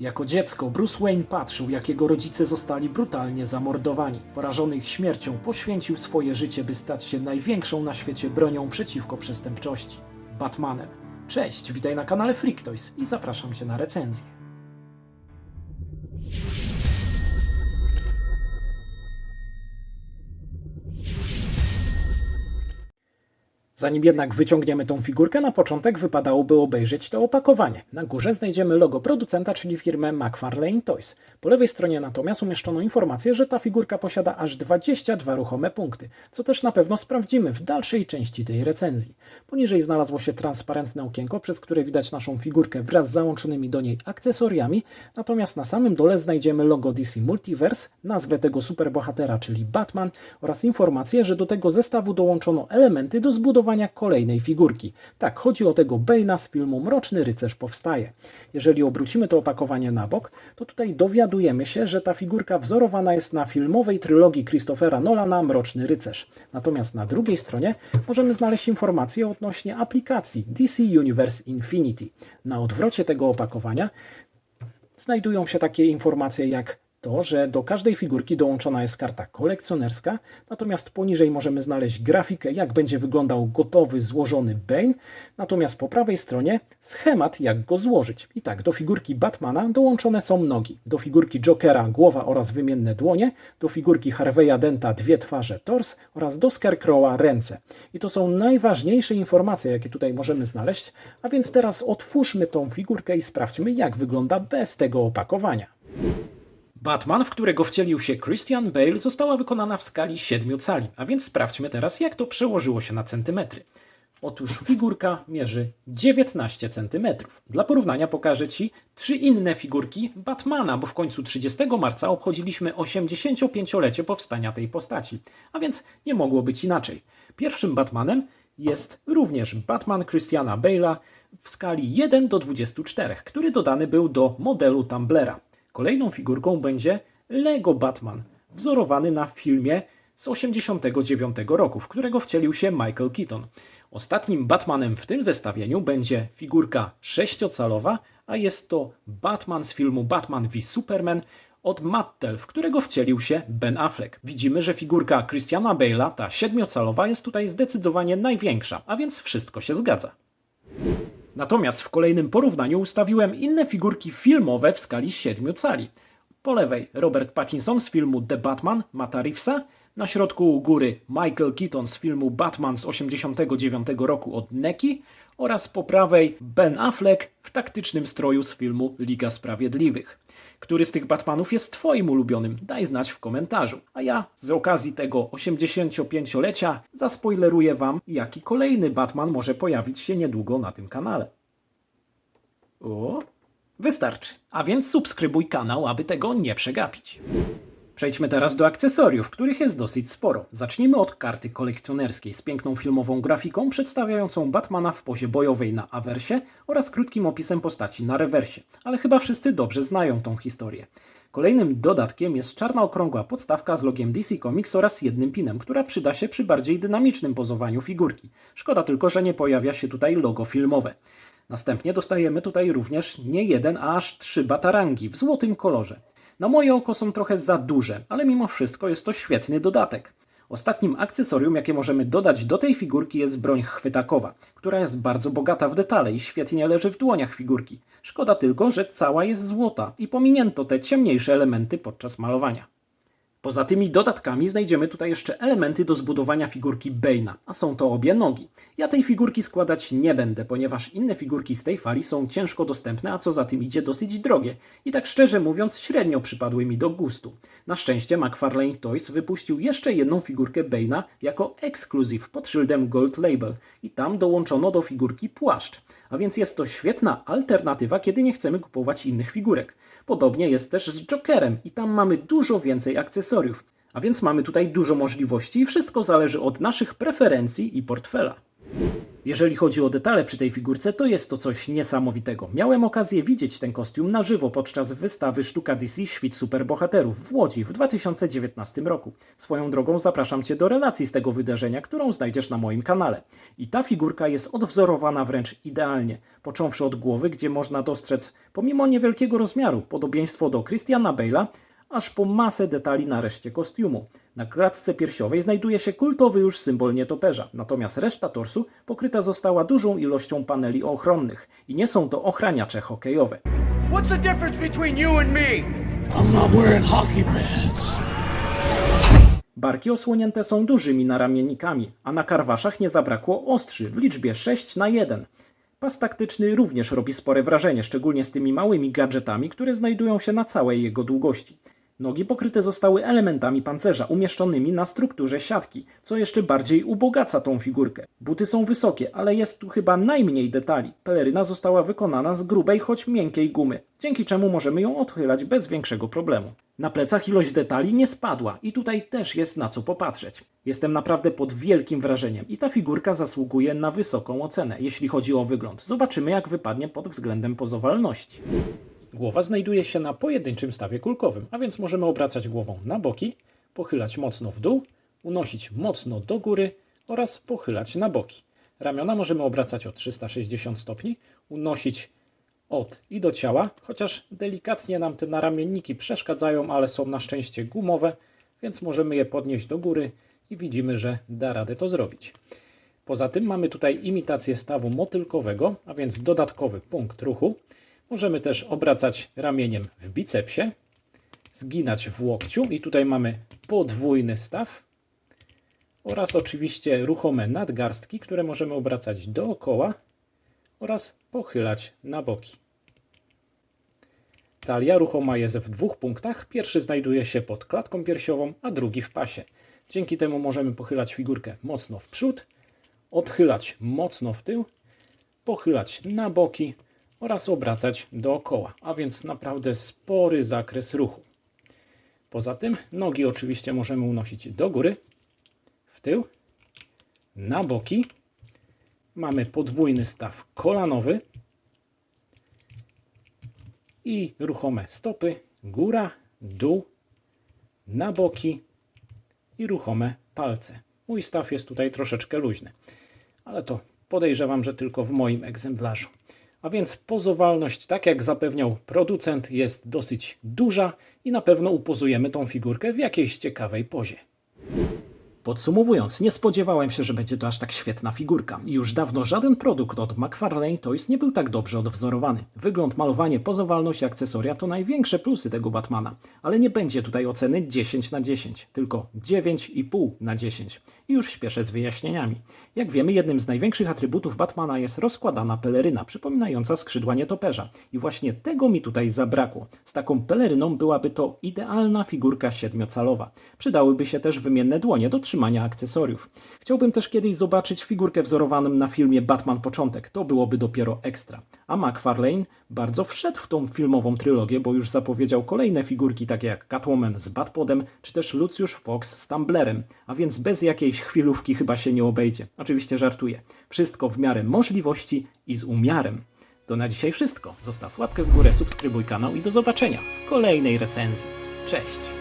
Jako dziecko Bruce Wayne patrzył, jak jego rodzice zostali brutalnie zamordowani. Porażony ich śmiercią poświęcił swoje życie, by stać się największą na świecie bronią przeciwko przestępczości Batmanem. Cześć, witaj na kanale Freak Toys i zapraszam Cię na recenzję. Zanim jednak wyciągniemy tą figurkę, na początek wypadałoby obejrzeć to opakowanie. Na górze znajdziemy logo producenta, czyli firmę McFarlane Toys. Po lewej stronie natomiast umieszczono informację, że ta figurka posiada aż 22 ruchome punkty, co też na pewno sprawdzimy w dalszej części tej recenzji. Poniżej znalazło się transparentne okienko, przez które widać naszą figurkę wraz z załączonymi do niej akcesoriami, natomiast na samym dole znajdziemy logo DC Multiverse, nazwę tego superbohatera, czyli Batman oraz informację, że do tego zestawu dołączono elementy do zbudowania kolejnej figurki. Tak, chodzi o tego Bane'a z filmu Mroczny Rycerz Powstaje. Jeżeli obrócimy to opakowanie na bok, to tutaj dowiadujemy się, że ta figurka wzorowana jest na filmowej trylogii Christophera Nolana Mroczny Rycerz. Natomiast na drugiej stronie możemy znaleźć informacje odnośnie aplikacji DC Universe Infinity. Na odwrocie tego opakowania znajdują się takie informacje jak to, że do każdej figurki dołączona jest karta kolekcjonerska, natomiast poniżej możemy znaleźć grafikę, jak będzie wyglądał gotowy, złożony Bane, natomiast po prawej stronie schemat, jak go złożyć. I tak, do figurki Batmana dołączone są nogi, do figurki Jokera głowa oraz wymienne dłonie, do figurki Harveya Denta dwie twarze, tors oraz do Scarecrowa ręce. I to są najważniejsze informacje, jakie tutaj możemy znaleźć, a więc teraz otwórzmy tą figurkę i sprawdźmy, jak wygląda bez tego opakowania. Batman, w którego wcielił się Christian Bale, została wykonana w skali 7 cali, a więc sprawdźmy teraz, jak to przełożyło się na centymetry. Otóż figurka mierzy 19 cm. Dla porównania pokażę Ci trzy inne figurki Batmana, bo w końcu 30 marca obchodziliśmy 85-lecie powstania tej postaci, a więc nie mogło być inaczej. Pierwszym Batmanem jest również Batman Christiana Bale'a w skali 1 do 24, który dodany był do modelu Tumblera. Kolejną figurką będzie Lego Batman, wzorowany na filmie z 89 roku, w którego wcielił się Michael Keaton. Ostatnim Batmanem w tym zestawieniu będzie figurka sześciocalowa, a jest to Batman z filmu Batman v Superman od Mattel, w którego wcielił się Ben Affleck. Widzimy, że figurka Christiana Bale'a, ta siedmiocalowa, jest tutaj zdecydowanie największa, a więc wszystko się zgadza. Natomiast w kolejnym porównaniu ustawiłem inne figurki filmowe w skali 7 cali. Po lewej Robert Pattinson z filmu The Batman Mata Reevesa, na środku u góry Michael Keaton z filmu Batman z 89 roku od Neki oraz po prawej Ben Affleck w taktycznym stroju z filmu Liga Sprawiedliwych. Który z tych Batmanów jest Twoim ulubionym? Daj znać w komentarzu. A ja z okazji tego 85-lecia zaspoileruję Wam, jaki kolejny Batman może pojawić się niedługo na tym kanale. O, wystarczy. A więc subskrybuj kanał, aby tego nie przegapić. Przejdźmy teraz do akcesoriów, których jest dosyć sporo. Zacznijmy od karty kolekcjonerskiej z piękną filmową grafiką przedstawiającą Batmana w pozie bojowej na awersie oraz krótkim opisem postaci na rewersie. Ale chyba wszyscy dobrze znają tą historię. Kolejnym dodatkiem jest czarna okrągła podstawka z logiem DC Comics oraz jednym pinem, która przyda się przy bardziej dynamicznym pozowaniu figurki. Szkoda tylko, że nie pojawia się tutaj logo filmowe. Następnie dostajemy tutaj również nie jeden, a aż trzy batarangi w złotym kolorze. Na moje oko są trochę za duże, ale mimo wszystko jest to świetny dodatek. Ostatnim akcesorium, jakie możemy dodać do tej figurki jest broń chwytakowa, która jest bardzo bogata w detale i świetnie leży w dłoniach figurki. Szkoda tylko, że cała jest złota i pominięto te ciemniejsze elementy podczas malowania. Poza tymi dodatkami znajdziemy tutaj jeszcze elementy do zbudowania figurki Bane'a, a są to obie nogi. Ja tej figurki składać nie będę, ponieważ inne figurki z tej fali są ciężko dostępne, a co za tym idzie dosyć drogie. I tak szczerze mówiąc średnio przypadły mi do gustu. Na szczęście McFarlane Toys wypuścił jeszcze jedną figurkę Bane'a jako ekskluzyw pod szyldem Gold Label i tam dołączono do figurki płaszcz. A więc jest to świetna alternatywa, kiedy nie chcemy kupować innych figurek. Podobnie jest też z Jokerem i tam mamy dużo więcej akcesoriów. A więc mamy tutaj dużo możliwości i wszystko zależy od naszych preferencji i portfela. Jeżeli chodzi o detale przy tej figurce, to jest to coś niesamowitego. Miałem okazję widzieć ten kostium na żywo podczas wystawy Sztuka DC Świt Superbohaterów w Łodzi w 2019 roku. Swoją drogą zapraszam Cię do relacji z tego wydarzenia, którą znajdziesz na moim kanale. I ta figurka jest odwzorowana wręcz idealnie, począwszy od głowy, gdzie można dostrzec, pomimo niewielkiego rozmiaru, podobieństwo do Christiana Bale'a, aż po masę detali na reszcie kostiumu. Na klatce piersiowej znajduje się kultowy już symbol nietoperza, natomiast reszta torsu pokryta została dużą ilością paneli ochronnych i nie są to ochraniacze hokejowe. What's the difference between you and me? I'm not wearing hockey pads. Barki osłonięte są dużymi naramiennikami, a na karwaszach nie zabrakło ostrzy w liczbie 6 na 1. Pas taktyczny również robi spore wrażenie, szczególnie z tymi małymi gadżetami, które znajdują się na całej jego długości. Nogi pokryte zostały elementami pancerza umieszczonymi na strukturze siatki, co jeszcze bardziej ubogaca tą figurkę. Buty są wysokie, ale jest tu chyba najmniej detali. Peleryna została wykonana z grubej, choć miękkiej gumy, dzięki czemu możemy ją odchylać bez większego problemu. Na plecach ilość detali nie spadła i tutaj też jest na co popatrzeć. Jestem naprawdę pod wielkim wrażeniem i ta figurka zasługuje na wysoką ocenę, jeśli chodzi o wygląd. Zobaczymy jak wypadnie pod względem pozowalności. Głowa znajduje się na pojedynczym stawie kulkowym, a więc możemy obracać głową na boki, pochylać mocno w dół, unosić mocno do góry oraz pochylać na boki. Ramiona możemy obracać o 360 stopni, unosić od i do ciała, chociaż delikatnie nam te naramienniki przeszkadzają, ale są na szczęście gumowe, więc możemy je podnieść do góry i widzimy, że da radę to zrobić. Poza tym mamy tutaj imitację stawu motylkowego, a więc dodatkowy punkt ruchu. Możemy też obracać ramieniem w bicepsie, zginać w łokciu i tutaj mamy podwójny staw oraz oczywiście ruchome nadgarstki, które możemy obracać dookoła oraz pochylać na boki. Talia ruchoma jest w dwóch punktach. Pierwszy znajduje się pod klatką piersiową, a drugi w pasie. Dzięki temu możemy pochylać figurkę mocno w przód, odchylać mocno w tył, pochylać na boki oraz obracać dookoła, a więc naprawdę spory zakres ruchu. Poza tym nogi oczywiście możemy unosić do góry, w tył, na boki. Mamy podwójny staw kolanowy i ruchome stopy, góra, dół, na boki i ruchome palce. Mój staw jest tutaj troszeczkę luźny, ale to podejrzewam, że tylko w moim egzemplarzu. A więc pozowalność, tak jak zapewniał producent, jest dosyć duża i na pewno upozujemy tą figurkę w jakiejś ciekawej pozie. Podsumowując, nie spodziewałem się, że będzie to aż tak świetna figurka. Już dawno żaden produkt od McFarlane Toys nie był tak dobrze odwzorowany. Wygląd, malowanie, pozowalność i akcesoria to największe plusy tego Batmana. Ale nie będzie tutaj oceny 10 na 10, tylko 9,5 na 10. I już śpieszę z wyjaśnieniami. Jak wiemy, jednym z największych atrybutów Batmana jest rozkładana peleryna, przypominająca skrzydła nietoperza. I właśnie tego mi tutaj zabrakło. Z taką peleryną byłaby to idealna figurka siedmiocalowa. Przydałyby się też wymienne dłonie do trzymania akcesoriów. Chciałbym też kiedyś zobaczyć figurkę wzorowaną na filmie Batman Początek. To byłoby dopiero ekstra. A McFarlane bardzo wszedł w tą filmową trylogię, bo już zapowiedział kolejne figurki takie jak Catwoman z Batpodem, czy też Lucius Fox z Tumblerem. A więc bez jakiejś chwilówki chyba się nie obejdzie. Oczywiście żartuję. Wszystko w miarę możliwości i z umiarem. To na dzisiaj wszystko. Zostaw łapkę w górę, subskrybuj kanał i do zobaczenia w kolejnej recenzji. Cześć!